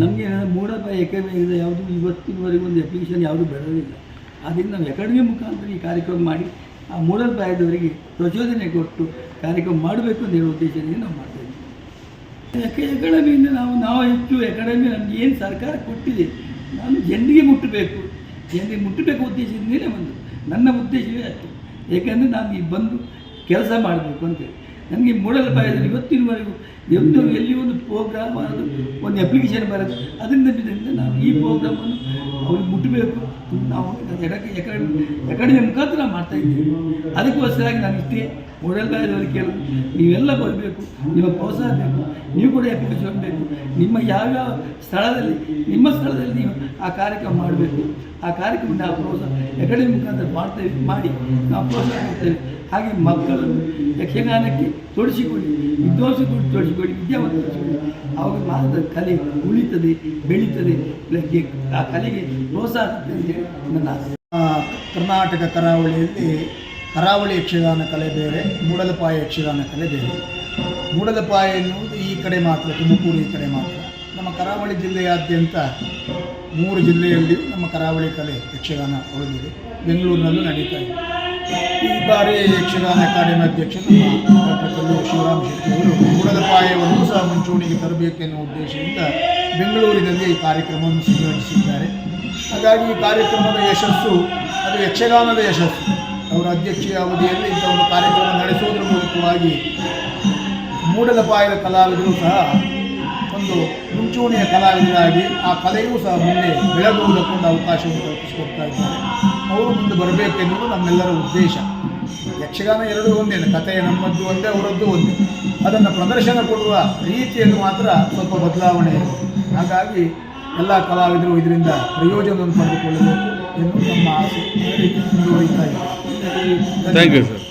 ನಮಗೆ ಮೂಡಪ್ಪ ಏಕಮೇವ ಯಾವುದು ಇವತ್ತಿನವರೆಗೂ ಒಂದು ಅಪ್ಲಿಕೇಶನ್ ಯಾವುದು ಬೆಳೆದಿಲ್ಲ ಅದರಿಂದ ನಾವು ಎಕಾಡೆಮಿ ಮುಖಾಂತರ ಈ ಕಾರ್ಯಕ್ರಮ ಮಾಡಿ, ಆ ಮೂಡಲ್ ಪ್ರಾಯದವರಿಗೆ ಪ್ರಚೋದನೆ ಕೊಟ್ಟು ಕಾರ್ಯಕ್ರಮ ಮಾಡಬೇಕು ಅಂತ ಹೇಳುವ ಉದ್ದೇಶದಿಂದ ನಾವು ಮಾಡ್ತಾ ಇದ್ದೀವಿ. ಯಾಕೆ ಅಕಾಡೆಮಿಯಿಂದ ನಾವು ನಾವು ಹೆಚ್ಚು ಎಕಾಡೆಮಿ ನಮ್ಗೆ ಏನು ಸರ್ಕಾರ ಕೊಟ್ಟಿದೆ, ನಾನು ಜನರಿಗೆ ಮುಟ್ಟಬೇಕು. ಜನರಿಗೆ ಮುಟ್ಟಬೇಕು ಉದ್ದೇಶದಿಂದಲೇ ಬಂದು, ನನ್ನ ಉದ್ದೇಶವೇ ಅಷ್ಟು ಏಕೆಂದರೆ ನಾನು ಈ ಬಂದು ಕೆಲಸ ಮಾಡಬೇಕು ಅಂತೇಳಿ ನನಗೆ ಮೂಡಲ ಬಾಯಿದ್ರೆ ಇವತ್ತಿನವರೆಗೂ ಎಂದು ಎಲ್ಲಿ ಒಂದು ಪ್ರೋಗ್ರಾಮ್ ಅದು ಒಂದು ಅಪ್ಲಿಕೇಶನ್ ಬರುತ್ತೆ. ಅದರಿಂದ ನಾವು ಈ ಪ್ರೋಗ್ರಾಮನ್ನು ಅವ್ರಿಗೆ ಮುಟ್ಟಬೇಕು ನಾವು ಎಡಕ್ಕೆ ಎಕಡೆ ಎಕಡೆ ಮುಖಾಂತರ ಮಾಡ್ತಾ ಇದ್ದೀವಿ. ಅದಕ್ಕೋಸ್ಕರ ನಾನು ಇಷ್ಟೇ ಕೇಳೋದು ನೀವೆಲ್ಲ ಬರಬೇಕು ನಿಮ್ಮ ಪ್ರೋತ್ಸಾಹ ಬೇಕು, ನೀವು ಕೂಡ ಅಪ್ಲಿಕೇಶನ್ ಬೇಕು ನಿಮ್ಮ ಯಾವ್ಯಾವ ಸ್ಥಳದಲ್ಲಿ, ನಿಮ್ಮ ಸ್ಥಳದಲ್ಲಿ ನೀವು ಆ ಕಾರ್ಯಕ್ರಮ ಮಾಡಬೇಕು. ಆ ಕಾರ್ಯಕ್ರಮದ ಆ ಪ್ರೋತ್ಸಾಹ ಎಕಡೆಮಿ ಮುಖಾಂತರ ಮಾಡ್ತೇವೆ ಮಾಡಿ. ನಾವು ಪ್ರೋತ್ಸಾಹ ಮಾಡ್ತೇವೆ ಹಾಗೆ ಮಕ್ಕಳನ್ನು ಯಕ್ಷಗಾನಕ್ಕೆ ತೊಡಸಿಕೊಳ್ಳಿ ವಿದ್ವಾಂಸಗಳು ತೊಡಸಿಕೊಳ್ಳಿ ವಿದ್ಯಾವಂತ ತೊಡಸಿಕೊಳ್ಳಿ. ಅವಾಗ ಮಾತ್ರ ಕಲೆ ಉಳಿತದೆ, ಬೆಳೀತದೆ ಆ ಕಲೆಗೆ ಪ್ರೋತ್ಸಾಹ ಅಂತ ಹೇಳಿ ನನ್ನ ಕರ್ನಾಟಕ ಕರಾವಳಿಯಲ್ಲಿ ಕರಾವಳಿ ಯಕ್ಷಗಾನ ಕಲೆ ಬೇರೆ, ಮೂಡಲಪಾಯ ಯಕ್ಷಗಾನ ಕಲೆ ಬೇರೆ. ಮೂಡಲಪಾಯ ಎನ್ನುವುದು ಈ ಕಡೆ ಮಾತ್ರ, ತುಮಕೂರು ಈ ಕಡೆ ಮಾತ್ರ. ನಮ್ಮ ಕರಾವಳಿ ಜಿಲ್ಲೆಯಾದ್ಯಂತ ಮೂರು ಜಿಲ್ಲೆಯಲ್ಲಿಯೂ ನಮ್ಮ ಕರಾವಳಿ ಕಲೆ ಯಕ್ಷಗಾನ ಉಳಿದಿದೆ. ಬೆಂಗಳೂರಿನಲ್ಲೂ ನಡೀತಾ ಇದೆ. ಈ ಬಾರಿ ಯಕ್ಷಗಾನ ಅಕಾಡೆಮಿ ಅಧ್ಯಕ್ಷ ಡಾಕ್ಟರ್ ಕಲ್ಲೂರು ಶಿವರಾಮ್ ಶೆಟ್ಟಿ ಅವರು ಮೂಡಲಪಾಯವನ್ನು ಸಹ ಮುಂಚೂಣಿಗೆ ತರಬೇಕೆನ್ನುವ ಉದ್ದೇಶದಿಂದ ಬೆಂಗಳೂರಿನಲ್ಲಿ ಈ ಕಾರ್ಯಕ್ರಮವನ್ನು ಸಂಘಟಿಸಿದ್ದಾರೆ. ಹಾಗಾಗಿ ಈ ಕಾರ್ಯಕ್ರಮದ ಯಶಸ್ಸು, ಅದು ಯಕ್ಷಗಾನದ ಯಶಸ್ಸು. ಅವರ ಅಧ್ಯಕ್ಷೀಯ ಅವಧಿಯಲ್ಲಿ ಇಂಥ ಒಂದು ಕಾರ್ಯಕ್ರಮ ನಡೆಸುವುದರ ಮೂಲಕವಾಗಿ ಮೂಡಲಪಾಯದ ಕಲಾವಿದರು ಸಹ ಒಂದು ಮುಂಚೂಣಿಯ ಕಲಾವಿದರಾಗಿ ಆ ಕಲೆಯೂ ಸಹ ಮುಂದೆ ಬೆಳಗುವುದಕ್ಕೊಂದು ಅವಕಾಶವನ್ನು ಕಲ್ಪಿಸಿಕೊಡ್ತಾ ಇದ್ದಾರೆ. ಅವರು ಮುಂದೆ ಬರಬೇಕೆನ್ನುವುದು ನಮ್ಮೆಲ್ಲರ ಉದ್ದೇಶ. ಯಕ್ಷಗಾನ ಎರಡೂ ಒಂದೇ, ಕಥೆಯ ನಮ್ಮದ್ದು ಒಂದೇ, ಅವರದ್ದು ಒಂದೇ. ಅದನ್ನು ಪ್ರದರ್ಶನ ಕೊಡುವ ರೀತಿಯನ್ನು ಮಾತ್ರ ಸ್ವಲ್ಪ ಬದಲಾವಣೆ ಹಾಗಾಗಿ ಎಲ್ಲ ಕಲಾವಿದರು ಇದರಿಂದ ಪ್ರಯೋಜನವನ್ನು ಪಡೆದುಕೊಳ್ಳಬೇಕು ಎಂದು ನಮ್ಮ ಆಸೆ. ಮುಂದುವರಿತಾ ಇದೆ. Thank you sir